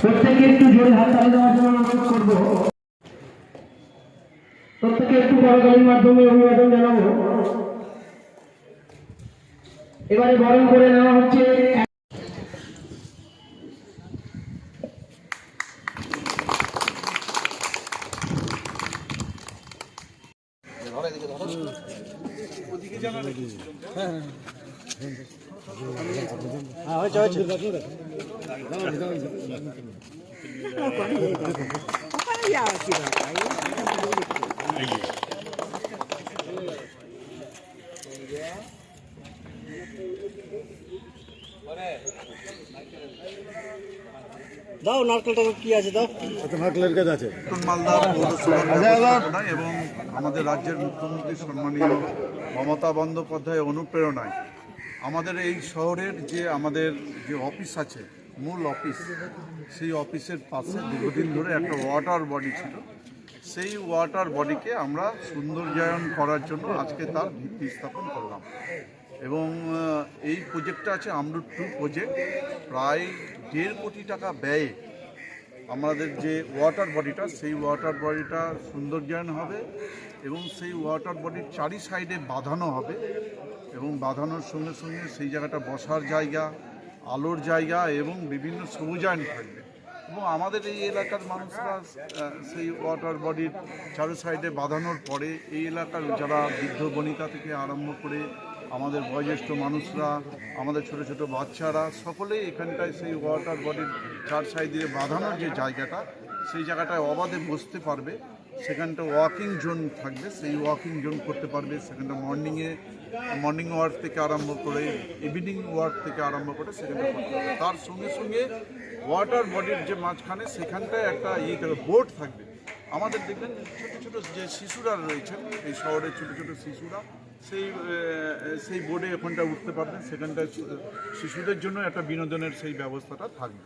প্রত্যেকে একটু জোরে হাত তালি দেওয়ার জন্য অনুরোধ করব। প্রত্যেকে একটু করতালির মাধ্যমে অভিবাদন জানাব। এবারে বরণ করে নেওয়া হচ্ছে দাও নারকেলটা কি আছে দাও? নারকেলের গাছ আছে। মালদা এবং আমাদের রাজ্যের মুখ্যমন্ত্রী সম্মানীয় মমতা বন্দ্যোপাধ্যায় অনুপ্রেরণায় আমাদের এই শহরের যে আমাদের যে অফিস আছে মূল অফিস, সেই অফিসের পাশে দীর্ঘদিন ধরে একটা ওয়াটার বডি ছিল। সেই ওয়াটার বডিকে আমরা সৌন্দর্যায়ন করার জন্য আজকে তার ভিত্তি স্থাপন করলাম। এবং এই প্রজেক্টটা আছে আমরুট টু প্রজেক্ট প্রায় দেড় কোটি টাকা ব্যয়ে আমাদের যে ওয়াটার বডিটা সেই ওয়াটার বডিটা সৌন্দর্যায়ন হবে এবং সেই ওয়াটার বডির চারি সাইডে বাঁধানো হবে। এবং বাঁধানোর সঙ্গে সঙ্গে সেই জায়গাটা বসার জায়গা আলোর জায়গা এবং বিভিন্ন সবুজায়ন থাকবে। এবং আমাদের এই এলাকার মানুষরা সেই ওয়াটার বডির চারো সাইডে বাঁধানোর পরে এই এলাকার যারা বৃদ্ধ বনিতা থেকে আরম্ভ করে আমাদের বয়োজ্যেষ্ঠ মানুষরা, আমাদের ছোট ছোট বাচ্চারা, সকলেই এখানটায় সেই ওয়াটার বডির চার সাইড দিয়ে বাঁধানোর যে জায়গাটা সেই জায়গাটায় অবাধে বসতে পারবে, সেখানটা ওয়াকিং জোন থাকবে, সেই ওয়াকিং জোন করতে পারবে, সেখানটা মর্নিংয়ে মর্নিং ওয়ার্ক থেকে আরম্ভ করে ইভিনিং ওয়ার্ক থেকে আরম্ভ করে সেখানটা করতে পারবে। তার সঙ্গে সঙ্গে ওয়াটার বডির যে মাঝখানে, সেখানটায় একটা ইয়ে থাকবে বোট থাকবে। আমাদের দেখবেন ছোটো ছোটো যে শিশুরা রয়েছেন, এই শহরের ছোটো ছোটো শিশুরা, সেই সেই বোর্ডে ওখানটা উঠতে পারবেন সেখানটায় শিশুদের জন্য একটা বিনোদনের সেই ব্যবস্থাটা থাকবে।